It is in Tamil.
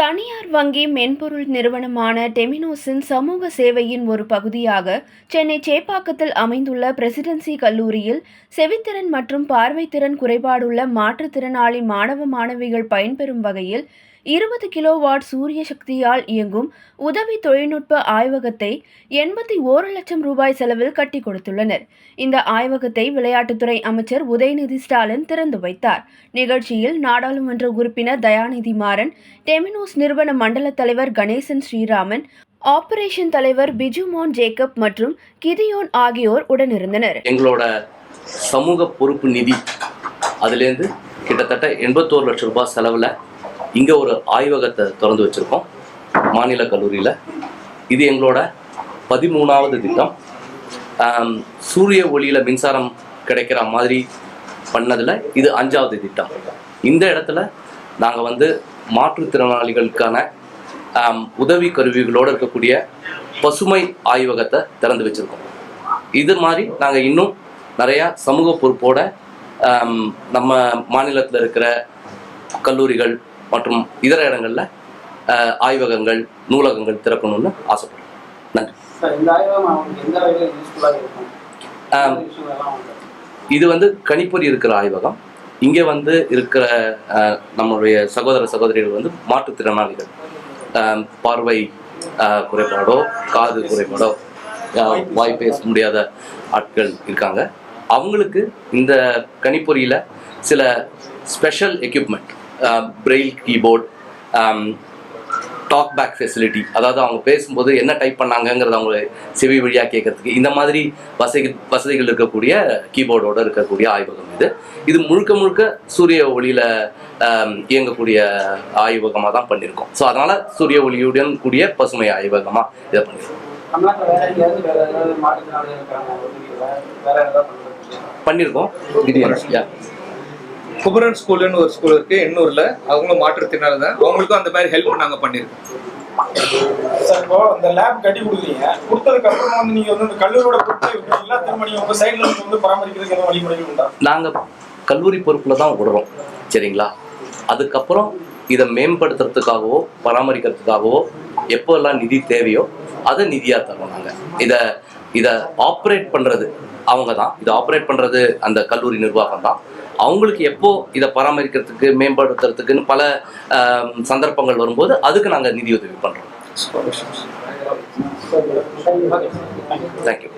தனியார் வங்கி மென்பொருள் நிறுவனமான டெமினோஸின் சமூக சேவையின் ஒரு பகுதியாக சென்னை சேப்பாக்கத்தில் அமைந்துள்ள பிரசிடென்சி கல்லூரியில் செவித்திறன் மற்றும் பார்வைத்திறன் குறைபாடுள்ள மாற்றுத்திறனாளி மாணவ மாணவிகள் பயன்பெறும் வகையில் இருபது கிலோவாட் சூரிய சக்தியால் இயங்கும் உதவி தொழில்நுட்ப ஆய்வகத்தை எண்பத்தி ஓரு லட்சம் ரூபாய் செலவில் கட்டி கொடுத்துள்ளனர். இந்த ஆய்வகத்தை விளையாட்டுத்துறை அமைச்சர் உதயநிதி ஸ்டாலின் திறந்து வைத்தார். நிகழ்ச்சியில் நாடாளுமன்ற உறுப்பினர் தயாநிதி மாறன் டெமினோஸ் நிறுவன மண்டல தலைவர் கணேசன் ஸ்ரீராமன் ஆபரேஷன் தலைவர் பிஜுமோன் ஜேக்கப் மற்றும் கிதியோன் ஆகியோர் உடனிருந்தனர். எங்களோட சமூக பொறுப்பு நிதி அதுலேருந்து கிட்டத்தட்ட எண்பத்தோரு லட்சம் ரூபாய் செலவில் இங்கே ஒரு ஆய்வகத்தை திறந்து வச்சுருக்கோம். மாநில கல்லூரியில். இது எங்களோட பதிமூணாவது திட்டம். சூரிய ஒளியில் மின்சாரம் கிடைக்கிற மாதிரி பண்ணதில் இது அஞ்சாவது திட்டம். இந்த இடத்துல நாங்கள் வந்து மாற்றுத்திறனாளிகளுக்கான உதவி கருவிகளோடு இருக்கக்கூடிய பசுமை ஆய்வகத்தை திறந்து வச்சுருக்கோம். இது மாதிரி நாங்கள் இன்னும் நிறையா சமூக பொறுப்போட நம்ம மாநிலத்தில் இருக்கிற கல்லூரிகள் மற்றும் இதர இடங்களில் ஆய்வகங்கள் நூலகங்கள் திறக்கணும்னு ஆசைப்படுறோம். நன்றி. இது வந்து கணிப்பொறி இருக்கிற ஆய்வகம். இங்கே வந்து இருக்கிற நம்மளுடைய சகோதர சகோதரிகள் வந்து மாற்றுத்திறனாளிகள் பார்வை குறைபாடோ காது குறைபாடோ வாய் பேச முடியாத ஆட்கள் இருக்காங்க. அவங்களுக்கு இந்த கணிப்பொறியில் சில special equipment Braille keyboard talk back facility அதாவது அவங்க பேசும்போது என்ன டைப் பண்ணாங்கங்கிறத அவங்க செவி வழியாக கேட்கறதுக்கு இந்த மாதிரி வசதி வசதிகள் இருக்கக்கூடிய கீபோர்டோட இருக்கக்கூடிய ஆய்வகம் இது. இது முழுக்க முழுக்க சூரிய ஒளியில் இயங்கக்கூடிய ஆய்வகமாக தான் பண்ணியிருக்கோம் ஸோ அதனால் சூரிய ஒளியுடன் கூடிய பசுமை ஆய்வகமாக இதை பண்ணியிருக்கோம் பண்ணியிருக்கோம் குமரன் ஸ்கூல்னு ஒரு ஸ்கூல் இருக்கு எண்ணூர்ல. அவங்களும் மாற்றுத்திறனாளி தான் அவங்களுக்கும் அந்த மாதிரி ஹெல்ப் நாங்க பண்ணிருக்கோம். சார் இப்போ இந்த லேப் கட்டி கொடுக்குறீங்க. கொடுத்ததுக்கு அப்புறம் வந்து நீங்க வந்து இந்த கல்லூரியோட பொறுப்பு இருக்கீங்களா திரும்ப நீங்க உங்க சைடுல இருந்து வந்து பராமரிக்கிறதுக்கு வழிமுறைகள் உண்டா? நாங்கள் கல்லூரி பொறுப்பில் தான் விடுறோம். சரிங்களா? அதுக்கப்புறம் இதை மேம்படுத்துறதுக்காகவோ பராமரிக்கிறதுக்காகவோ எப்போல்லாம் நிதி தேவையோ அதை நிதியாக தரோம் நாங்கள் இதை இதை ஆப்ரேட் பண்ணுறது அவங்க தான் இதை ஆப்ரேட் பண்ணுறது அந்த கல்லூரி நிர்வாகம் தான் அவங்களுக்கு எப்போ இதை பராமரிக்கிறதுக்கு மேம்படுத்துறதுக்குன்னு பல சந்தர்ப்பங்கள் வரும்போது அதுக்கு நாங்கள் நிதியுதவி பண்ணுறோம் தேங்க்யூ